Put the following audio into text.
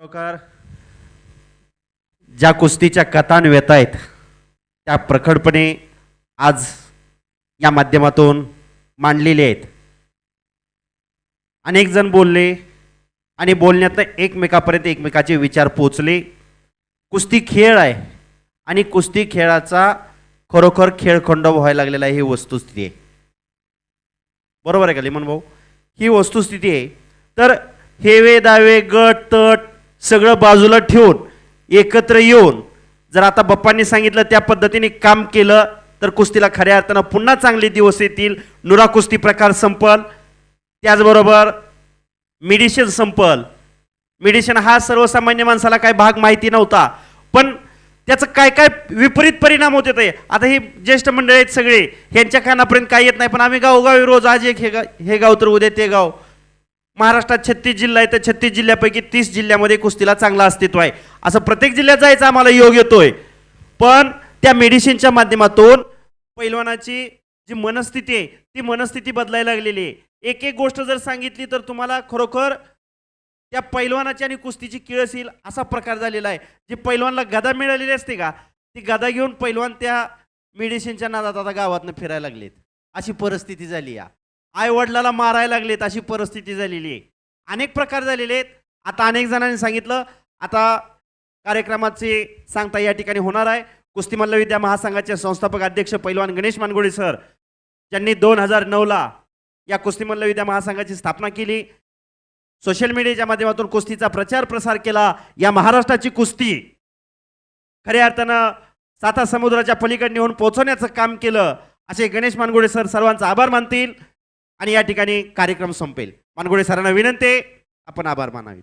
खरोखर ज्या कुस्तीच्या कथान व्यथा आहेत त्या प्रखडपणे आज या माध्यमातून मांडलेले आहेत. अनेक जण बोलले आणि बोलण्यातनं एकमेकापर्यंत एकमेकाचे विचार पोचले. कुस्ती खेळ आहे आणि कुस्ती खेळाचा खरोखर खेळखंड व्हायला लागलेला आहे ही वस्तुस्थिती आहे. बरोबर आहे का लिमन भाऊ ही वस्तुस्थिती आहे. तर हेवे दावे गट तट सगळं बाजूला ठेवून एकत्र येऊन जर आता बाप्पांनी सांगितलं त्या पद्धतीने काम केलं तर कुस्तीला खऱ्या अर्थानं पुन्हा चांगले दिवस येतील. नुरा कुस्ती प्रकार संपल. त्याचबरोबर मेडिशन संपल. मेडिशन हा सर्वसामान्य माणसाला काय भाग माहिती नव्हता पण त्याचं काय काय विपरीत परिणाम होते ते आता हे ज्येष्ठ मंडळी आहेत सगळे ह्यांच्या कानापर्यंत काय येत नाही पण आम्ही गावोगावी रोज आज एक हे गाव हे गाव तर उद्या ते गाव. महाराष्ट्रात छत्तीस जिल्हा आहे तर छत्तीस जिल्ह्यापैकी तीस जिल्ह्यामध्ये कुस्तीला चांगलं अस्तित्व आहे. असं प्रत्येक जिल्ह्यात जायचं आम्हाला योग येतोय. पण त्या मेडिसिनच्या माध्यमातून पैलवानाची जी मनस्थिती आहे ती मनस्थिती बदलायला लागलेली आहे. एक एक गोष्ट जर सांगितली तर तुम्हाला खरोखर त्या पैलवानाची आणि कुस्तीची किळस येईल असा प्रकार झालेला आहे. जी पैलवानला गदा मिळालेली असते का ती गदा घेऊन पैलवान त्या मेडिसिनच्या नादात आता गावातनं फिरायला लागलेत. अशी परिस्थिती झाली या. आईवडिलाला मारायला लागलेत अशी परिस्थिती झालेली आहे. अनेक प्रकार झालेले आहेत. आता अनेक जणांनी सांगितलं आता कार्यक्रमाचे सांगता या ठिकाणी होणार आहे. कुस्ती मल्लविद्या महासंघाचे संस्थापक अध्यक्ष पैलवान गणेश मानगुडे सर ज्यांनी दोन हजार नऊला या कुस्ती मल्लविद्या महासंघाची स्थापना केली. सोशल मीडियाच्या माध्यमातून कुस्तीचा प्रचार प्रसार केला. या महाराष्ट्राची कुस्ती खऱ्या अर्थानं साता समुद्राच्या पलीकडे नेऊन पोहोचवण्याचं काम केलं. असे गणेश मानगुडे सर सर्वांचा आभार मानतील. आणि या ठिकाणी कार्यक्रम संपेल. मानगुडे सरांना विनंती आपण आभार मानावे.